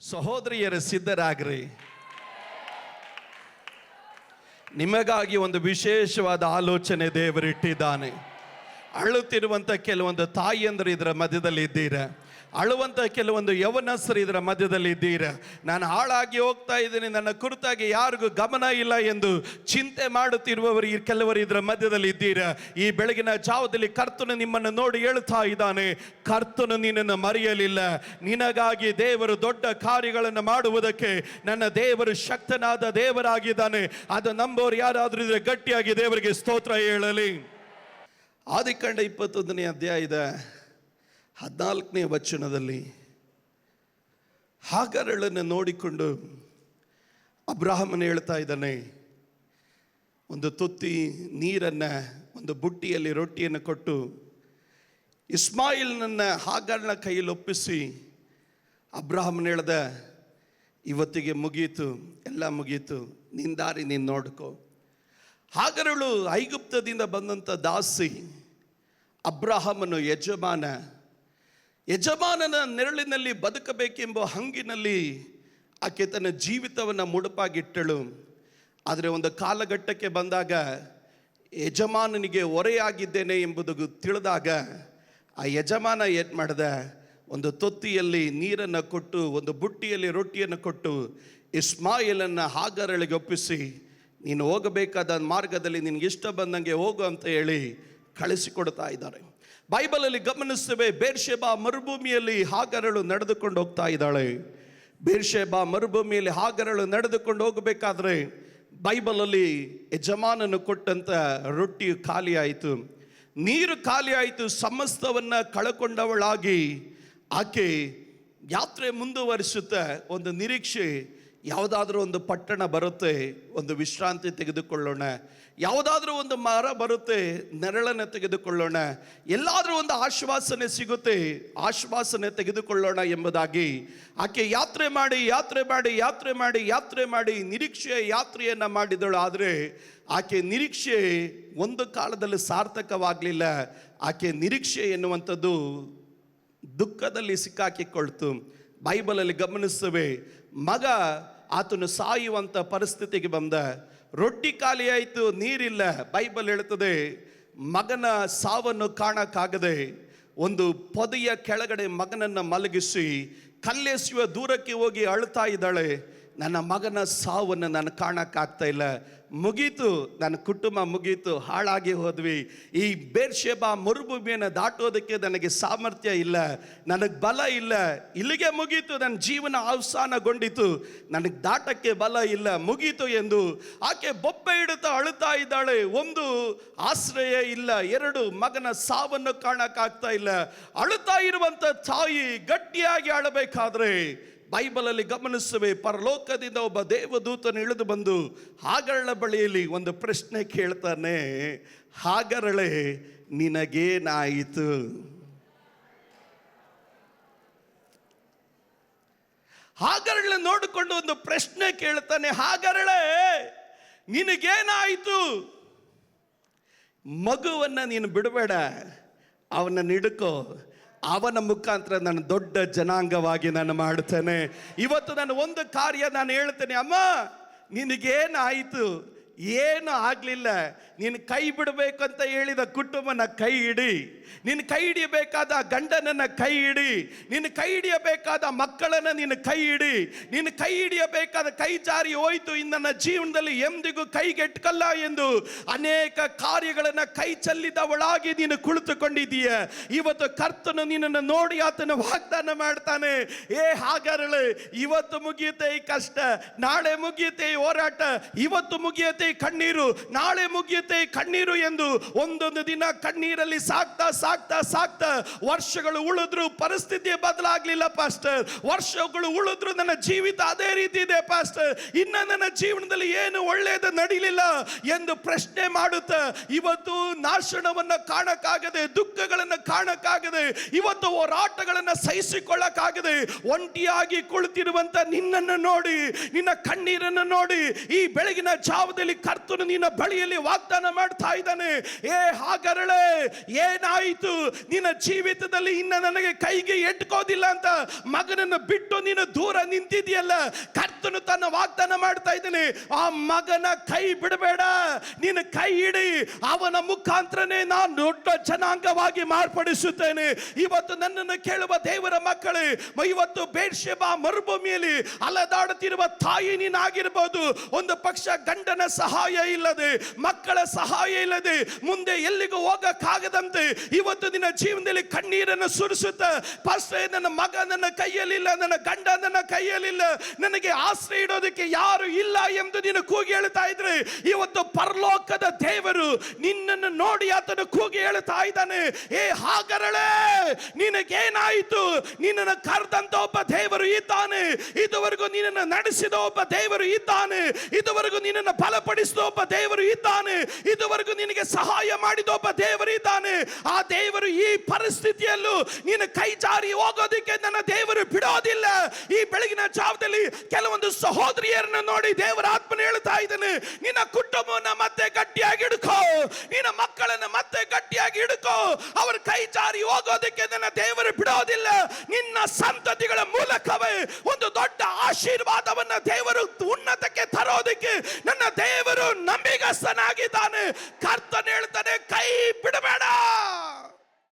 ಸಹೋದರಿಯರ ಸಿದ್ಧರಾಗ್ರಿ. ನಿಮಗಾಗಿ ಒಂದು ವಿಶೇಷವಾದ ಆಲೋಚನೆ ದೇವರಿಟ್ಟಿದ್ದಾನೆ. ಅಳುತ್ತಿರುವಂಥ ಕೆಲವೊಂದು ತಾಯಿಯಂದರು ಇದರ ಮಧ್ಯದಲ್ಲಿ ಇದ್ದೀರ. ಅಳುವಂಥ ಕೆಲವೊಂದು ಯವನಸ್ಸರು ಇದರ ಮಧ್ಯದಲ್ಲಿ ಇದ್ದೀರ. ನಾನು ಹಾಳಾಗಿ ಹೋಗ್ತಾ ಇದ್ದೀನಿ, ನನ್ನ ಕುರಿತಾಗಿ ಯಾರಿಗೂ ಗಮನ ಇಲ್ಲ ಎಂದು ಚಿಂತೆ ಮಾಡುತ್ತಿರುವವರು ಈ ಕೆಲವರು ಇದರ ಮಧ್ಯದಲ್ಲಿ ಇದ್ದೀರ. ಈ ಬೆಳಗಿನ ಜಾವದಲ್ಲಿ ಕರ್ತನು ನಿಮ್ಮನ್ನು ನೋಡಿ ಹೇಳ್ತಾ ಇದ್ದಾನೆ, ಕರ್ತನು ನಿನ್ನನ್ನು ಮರೆಯಲಿಲ್ಲ. ನಿನಗಾಗಿ ದೇವರು ದೊಡ್ಡ ಕಾರ್ಯಗಳನ್ನು ಮಾಡುವುದಕ್ಕೆ ನನ್ನ ದೇವರು ಶಕ್ತನಾದ ದೇವರಾಗಿದ್ದಾನೆ. ಅದು ನಂಬೋರು ಯಾರಾದರೂ ಇದ್ರೆ ಗಟ್ಟಿಯಾಗಿ ದೇವರಿಗೆ ಸ್ತೋತ್ರ ಹೇಳಲಿ. ಆದಿಕಾಂಡ ಇಪ್ಪತ್ತೊಂದನೇ ಅಧ್ಯಾಯದ ಹದಿನಾಲ್ಕನೇ ವಚನದಲ್ಲಿ ಹಾಗರಳನ್ನು ನೋಡಿಕೊಂಡು ಅಬ್ರಾಹಮನ ಹೇಳ್ತಾ ಇದ್ದಾನೆ, ಒಂದು ತುತ್ತಿ ನೀರನ್ನು, ಒಂದು ಬುಟ್ಟಿಯಲ್ಲಿ ರೊಟ್ಟಿಯನ್ನು ಕೊಟ್ಟು ಇಸ್ಮಾಯಿಲ್ನನ್ನ ಹಾಗರಳ ಕೈಯಲ್ಲಿ ಒಪ್ಪಿಸಿ, ಅಬ್ರಾಹಮನ ಹೇಳ್ದ, ಇವತ್ತಿಗೆ ಮುಗೀತು ಎಲ್ಲ ಮುಗೀತು ನಿನ್ನ ದಾರಿ ನೀನು ನೋಡ್ಕೋ. ಹಾಗರಳು ಐಗುಪ್ತದಿಂದ ಬಂದಂಥ ದಾಸಿ ಅಬ್ರಾಹಮನು ಯಜಮಾನ. ಯಜಮಾನನ ನೆರಳಿನಲ್ಲಿ ಬದುಕಬೇಕೆಂಬ ಹಂಗಿನಲ್ಲಿ ಆಕೆ ತನ್ನ ಜೀವಿತವನ್ನು ಮುಡುಪಾಗಿಟ್ಟಳು. ಆದರೆ ಒಂದು ಕಾಲಘಟ್ಟಕ್ಕೆ ಬಂದಾಗ ಯಜಮಾನನಿಗೆ ಒರೆಯಾಗಿದ್ದೇನೆ ಎಂಬುದು ತಿಳಿದಾಗ ಆ ಯಜಮಾನ ಏನು ಮಾಡಿದ? ಒಂದು ತೊತ್ತಿಯಲ್ಲಿ ನೀರನ್ನು ಕೊಟ್ಟು, ಒಂದು ಬುಟ್ಟಿಯಲ್ಲಿ ರೊಟ್ಟಿಯನ್ನು ಕೊಟ್ಟು, ಇಸ್ಮಾಯಿಲನ್ನು ಹಾಗರಳಿಗೆ ಒಪ್ಪಿಸಿ, ನೀನು ಹೋಗಬೇಕಾದ ಮಾರ್ಗದಲ್ಲಿ ನಿನಗೆ ಇಷ್ಟ ಬಂದಂಗೆ ಹೋಗು ಅಂತ ಹೇಳಿ ಕಳಿಸಿಕೊಡ್ತಾ ಇದ್ದಾರೆ. ಬೈಬಲಲ್ಲಿ ಗಮನಿಸ್ತೇವೆ ಬೇರ್ಷೇಬಾ ಮರುಭೂಮಿಯಲ್ಲಿ ಹಾಗರಳು ನಡೆದುಕೊಂಡು ಹೋಗ್ತಾ ಇದ್ದಾಳೆ. ಬೇರ್ಷೇಬಾ ಮರುಭೂಮಿಯಲ್ಲಿ ಹಾಗರಳು ನಡೆದುಕೊಂಡು ಹೋಗಬೇಕಾದ್ರೆ ಬೈಬಲಲ್ಲಿ ಯಜಮಾನನು ಕೊಟ್ಟಂತ ರೊಟ್ಟಿ ಖಾಲಿ ಆಯಿತು ನೀರು ಖಾಲಿ ಆಯಿತು ಸಮಸ್ತವನ್ನ ಕಳಕೊಂಡವಳಾಗಿ ಆಕೆ ಯಾತ್ರೆ ಮುಂದುವರಿಸುತ್ತ ಒಂದು ನಿರೀಕ್ಷೆ ಯಾವುದಾದ್ರೂ ಒಂದು ಪಟ್ಟಣ ಬರುತ್ತೆ, ಒಂದು ವಿಶ್ರಾಂತಿ ತೆಗೆದುಕೊಳ್ಳೋಣ. ಯಾವುದಾದ್ರೂ ಒಂದು ಮರ ಬರುತ್ತೆ, ನೆರಳನ್ನು ತೆಗೆದುಕೊಳ್ಳೋಣ. ಎಲ್ಲಾದರೂ ಒಂದು ಆಶ್ವಾಸನೆ ಸಿಗುತ್ತೆ, ಆಶ್ವಾಸನೆ ತೆಗೆದುಕೊಳ್ಳೋಣ ಎಂಬುದಾಗಿ. ಆಕೆ ಯಾತ್ರೆ ಮಾಡಿ ಯಾತ್ರೆ ಮಾಡಿ ಯಾತ್ರೆ ಮಾಡಿ ಯಾತ್ರೆ ಮಾಡಿ ನಿರೀಕ್ಷೆಯ ಯಾತ್ರೆಯನ್ನು ಮಾಡಿದಳು. ಆದರೆ ಆಕೆ ನಿರೀಕ್ಷೆ ಒಂದು ಕಾಲದಲ್ಲಿ ಸಾರ್ಥಕವಾಗಲಿಲ್ಲ. ಆಕೆ ನಿರೀಕ್ಷೆ ಎನ್ನುವಂಥದ್ದು ದುಃಖದಲ್ಲಿ ಸಿಕ್ಕಾಕಿಕೊಳ್ತು. ಬೈಬಲಲ್ಲಿ ಗಮನಿಸುವೆ, ಮಗ ಆತನು ಸಾಯುವಂಥ ಪರಿಸ್ಥಿತಿಗೆ ಬಂದ. ರೊಟ್ಟಿ ಖಾಲಿಯಾಯಿತು ನೀರಿಲ್ಲ, ಬೈಬಲ್ ಹೇಳುತ್ತದೆ, ಮಗನ ಸಾವನ್ನು ಕಾಣಕ್ಕಾಗದೆ ಒಂದು ಪೊದೆಯ ಕೆಳಗಡೆ ಮಗನನ್ನು ಮಲಗಿಸಿ ಕಲ್ಲೆಸುವ ದೂರಕ್ಕೆ ಹೋಗಿ ಅಳ್ತಾ ಇದ್ದಾಳೆ. ನನ್ನ ಮಗನ ಸಾವನ್ನು ನಾನು ಕಾಣಕ್ಕಾಗ್ತಾ ಇಲ್ಲ. ಮುಗೀತು, ನನ್ನ ಕುಟುಂಬ ಮುಗೀತು, ಹಾಳಾಗಿ ಹೋದ್ವಿ. ಈ ಬೇರ್ಷೆಬಾ ಮರುಭೂಮಿಯನ್ನು ದಾಟೋದಕ್ಕೆ ನನಗೆ ಸಾಮರ್ಥ್ಯ ಇಲ್ಲ, ನನಗೆ ಬಲ ಇಲ್ಲ. ಇಲ್ಲಿಗೆ ಮುಗೀತು, ನನ್ನ ಜೀವನ ಅವಸಾನಗೊಂಡಿತು. ನನಗೆ ದಾಟಕ್ಕೆ ಬಲ ಇಲ್ಲ, ಮುಗೀತು ಎಂದು ಆಕೆ ಬೊಬ್ಬೆ ಹಿಡುತ್ತಾ ಅಳುತ್ತಾ ಇದ್ದಾಳೆ. ಒಂದು ಆಶ್ರಯ ಇಲ್ಲ, ಎರಡು ಮಗನ ಸಾವನ್ನು ಕಾಣಕ್ಕಾಗ್ತಾ ಇಲ್ಲ. ಅಳುತ್ತಾ ಇರುವಂಥ ತಾಯಿ ಗಟ್ಟಿಯಾಗಿ ಅಳಬೇಕಾದ್ರೆ ಬೈಬಲಲ್ಲಿ ಗಮನಿಸುವೆ, ಪರಲೋಕದಿಂದ ಒಬ್ಬ ದೇವದೂತನು ಇಳಿದು ಬಂದು ಹಾಗರಳ ಬಳಿಯಲ್ಲಿ ಒಂದು ಪ್ರಶ್ನೆ ಕೇಳ್ತಾನೆ, ಹಾಗರಳೆ, ನಿನಗೇನಾಯಿತು? ಹಾಗರಳ ನೋಡಿಕೊಂಡು ಒಂದು ಪ್ರಶ್ನೆ ಕೇಳ್ತಾನೆ, ಹಾಗರಳೆ, ನಿನಗೇನಾಯಿತು? ಮಗುವನ್ನ ನೀನು ಬಿಡಬೇಡ ಅವನ ಹಿಡ್ಕೋ ಅವನ ಮುಖಾಂತರ ನಾನು ದೊಡ್ಡ ಜನಾಂಗವಾಗಿ ನಾನು ಮಾಡ್ತೇನೆ ಇವತ್ತು ನಾನು ಒಂದು ಕಾರ್ಯ ನಾನು ಹೇಳ್ತೇನೆ, ಅಮ್ಮ, ನಿನಗೇನಾಯಿತು? ಏನು ಆಗಲಿಲ್ಲ? ನೀನು ಕೈ ಬಿಡಬೇಕಂತ ಹೇಳಿದ ಕುಟುಂಬನ ಕೈ ಹಿಡಿ ನೀನು ಕೈ ಹಿಡಿಯಬೇಕಾದ ಗಂಡನನ್ನ ಕೈ ಹಿಡಿ ನೀನು ಕೈ ಹಿಡಿಯಬೇಕಾದ ಮಕ್ಕಳನ್ನ ನೀನು ಕೈ ಹಿಡಿ ನೀನು ಕೈ ಹಿಡಿಯಬೇಕಾದ ಕೈ ಜಾರಿ ಹೋಯ್ತು, ಇನ್ನ ಜೀವನದಲ್ಲಿ ಎಂದಿಗೂ ಕೈಗೆಟ್ಕಲ್ಲ ಎಂದು ಅನೇಕ ಕಾರ್ಯಗಳನ್ನ ಕೈ ಚೆಲ್ಲಿದವಳಾಗಿ ನೀನು ಕುಳಿತುಕೊಂಡಿದ್ದೀಯ. ಇವತ್ತು ಕರ್ತನು ನಿನ್ನನ್ನು ನೋಡಿ ಆತನ ವಾಗ್ದಾನ ಮಾಡ್ತಾನೆ. ಏ ಹಾಗರಳೆ, ಇವತ್ತು ಮುಗಿಯುತ್ತೆ ಈ ಕಷ್ಟ, ನಾಳೆ ಮುಗಿಯುತ್ತೆ ಈ ಹೋರಾಟ, ಇವತ್ತು ಮುಗಿಯುತ್ತೆ ಈ ಕಣ್ಣೀರು, ನಾಳೆ ಮುಗಿಯುತ್ತೆ ಈ ಕಣ್ಣೀರು ಎಂದು ಒಂದೊಂದು ದಿನ ಕಣ್ಣೀರಲ್ಲಿ ಸಾಕ್ತಾ ಸಾಕ್ತಾ ಸಾಕ್ತಾ ವರ್ಷಗಳು ಉಳಿದ್ರು ಪರಿಸ್ಥಿತಿ ಬದಲಾಗ್ಲಿಲ್ಲ, ಪಾಸ್ಟರ್. ವರ್ಷಗಳು ಉಳಿದ್ರು ನನ್ನ ಜೀವಿತ ಅದೇ ರೀತಿ ಇದೆ, ಪಾಸ್ಟರ್. ಇನ್ನ ನನ್ನ ಜೀವನದಲ್ಲಿ ಏನು ಒಳ್ಳೆಯದು ನಡೀಲಿಲ್ಲ ಎಂದು ಪ್ರಶ್ನೆ ಮಾಡುತ್ತ, ಇವತ್ತು ನಾಶನವನ್ನ ಕಾಣಕ್ಕಾಗದೆ, ದುಃಖಗಳನ್ನು ಕಾಣಕ್ಕಾಗದೆ, ಇವತ್ತು ಹೋರಾಟಗಳನ್ನ ಸಹಿಸಿಕೊಳ್ಳಕ್ಕಾಗದೆ, ಒಂಟಿಯಾಗಿ ಕುಳಿತಿರುವಂತ ನಿನ್ನನ್ನು ನೋಡಿ, ನಿನ್ನ ಕಣ್ಣೀರನ್ನು ನೋಡಿ, ಈ ಬೆಳಗಿನ ಜಾವದಲ್ಲಿ ಕರ್ತನು ನಿನ್ನ ಬಳಿಯಲ್ಲಿ ವಾಗ್ದಾನ ಮಾಡ್ತಾ ಇದ್ದಾನೆ. ಏ, ಹಾಗರಳೆ, ಏನಾಯಿತು? ನಿನ್ನ ಜೀವಿತದಲ್ಲಿ ಇನ್ನ ನನಗೆ ಕೈಗೆ ಎಟ್ಕೋದಿಲ್ಲ ಅಂತ ಮಗನನ್ನು ಬಿಟ್ಟು ನೀನು ದೂರ ನಿಂತಿದೆಯಲ್ಲ ಕರ್ತನು ತನ್ನ ವಾಗ್ದಾನ ಮಾಡ್ತಾ ಇದ್ದಾನೆ. ಆ ಮಗನ ಕೈ ಬಿಡಬೇಡ ನೀನು ಕೈ ಹಿಡಿ, ಅವನ ಮುಖಾಂತರನೇ ನಾನು ದೊಡ್ಡ ಜನಾಂಗವಾಗಿ ಮಾರ್ಪಡಿಸುತ್ತೇನೆ. ಇವತ್ತು ನನ್ನನ್ನು ಕೇಳುವ ದೇವರ ಮಕ್ಕಳೇ, ಇವತ್ತು ಬೇಡ್ಶೆಬ ಮರುಭೂಮಿಯಲ್ಲಿ ಅಲದಾಡುತ್ತಿರುವ ತಾಯಿ ನೀನಾಗಿರ್ಬೋದು. ಒಂದು ಪಕ್ಷ ಗಂಡನ ಸಹಾಯ ಇಲ್ಲದೆ, ಮಕ್ಕಳ ಸಹಾಯ ಇಲ್ಲದೆ, ಮುಂದೆ ಎಲ್ಲಿಗೂ ಹೋಗಕ್ಕಾಗದಂತೆ ಇವತ್ತು ನಿನ್ನ ಜೀವನದಲ್ಲಿ ಕಣ್ಣೀರನ್ನು ಸುರಿಸುತ್ತ ಫಸ್ಟ್ ನನ್ನ ಮಗ ನನ್ನ ಕೈಯಲ್ಲಿಲ್ಲ, ನನ್ನ ಗಂಡ ನನ್ನ ಕೈಯಲ್ಲಿಲ್ಲ, ನನಗೆ ಆಶ್ರಯ ಇಡೋದಕ್ಕೆ ಯಾರು ಇಲ್ಲ ಎಂದು ನೀನು ಕೂಗಿ ಹೇಳ್ತಾ ಇದ್ರೆ, ಇವತ್ತು ಪರಲೋಕದ ದೇವರು ನಿನ್ನನ್ನು ನೋಡಿ ಆತನು ಕೂಗಿ ಹೇಳ್ತಾ ಇದ್ದಾನೆ. ಏ ಹಾಗರಳೆ, ನಿನಗೇನಾಯಿತು? ನಿನ್ನನ್ನು ಕರೆದಂತ ಒಬ್ಬ ದೇವರು ಇದ್ದಾನೆ. ಇದುವರೆಗೂ ನಿನ್ನನ್ನು ನಡೆಸಿದ ಒಬ್ಬ ದೇವರು ಇದ್ದಾನೆ. ಇದುವರೆಗೂ ನಿನ್ನನ್ನು ಫಲಪಡಿಸಿದ ಒಬ್ಬ ದೇವರು ಇದ್ದಾನೆ. ಇದುವರೆಗೂ ನಿನಗೆ ಸಹಾಯ ಮಾಡಿದ ಒಬ್ಬ ದೇವರು ಇದ್ದಾನೆ. ಆ ದೇವರು ಈ ಪರಿಸ್ಥಿತಿಯಲ್ಲೂ ನಿನ್ನ ಕೈ ಜಾರಿ ಹೋಗೋದಕ್ಕೆ ನನ್ನ ದೇವರು ಬಿಡೋದಿಲ್ಲ. ಈ ಬೆಳಗಿನ ಜಾವದಲ್ಲಿ ಒಂದು ಸಹೋದರಿಯರನ್ನು ನೋಡಿ ದೇವರ ಆತ್ಮನ ಹೇಳ್ತಾ ಇದ್ದಾನೆ, ನಿನ್ನ ಕುಟುಂಬವನ್ನು ಮತ್ತೆ ಗಟ್ಟಿಯಾಗಿ ಹಿಡ್ಕೋ, ನಿನ್ನ ಮಕ್ಕಳನ್ನ ಮತ್ತೆ ಗಟ್ಟಿಯಾಗಿ ಹಿಡ್ಕೋ, ಅವರ ಕೈ ಜಾರಿ ಹೋಗೋದಕ್ಕೆ ನನ್ನ ದೇವರು ಬಿಡೋದಿಲ್ಲ, ನಿನ್ನ ಸಂತತಿಗಳ ಮೂಲಕವೇ ಒಂದು ದೊಡ್ಡ ಆಶೀರ್ವಾದವನ್ನ ದೇವರು ಉನ್ನತಕ್ಕೆ ತರೋದಕ್ಕೆ ನನ್ನ ದೇವರು ನಂಬಿಗಸ್ತನಾಗಿದ್ದಾನೆ. ಕರ್ತನ ಹೇಳ್ತಾನೆ, ಕೈ ಬಿಡಬೇಡ.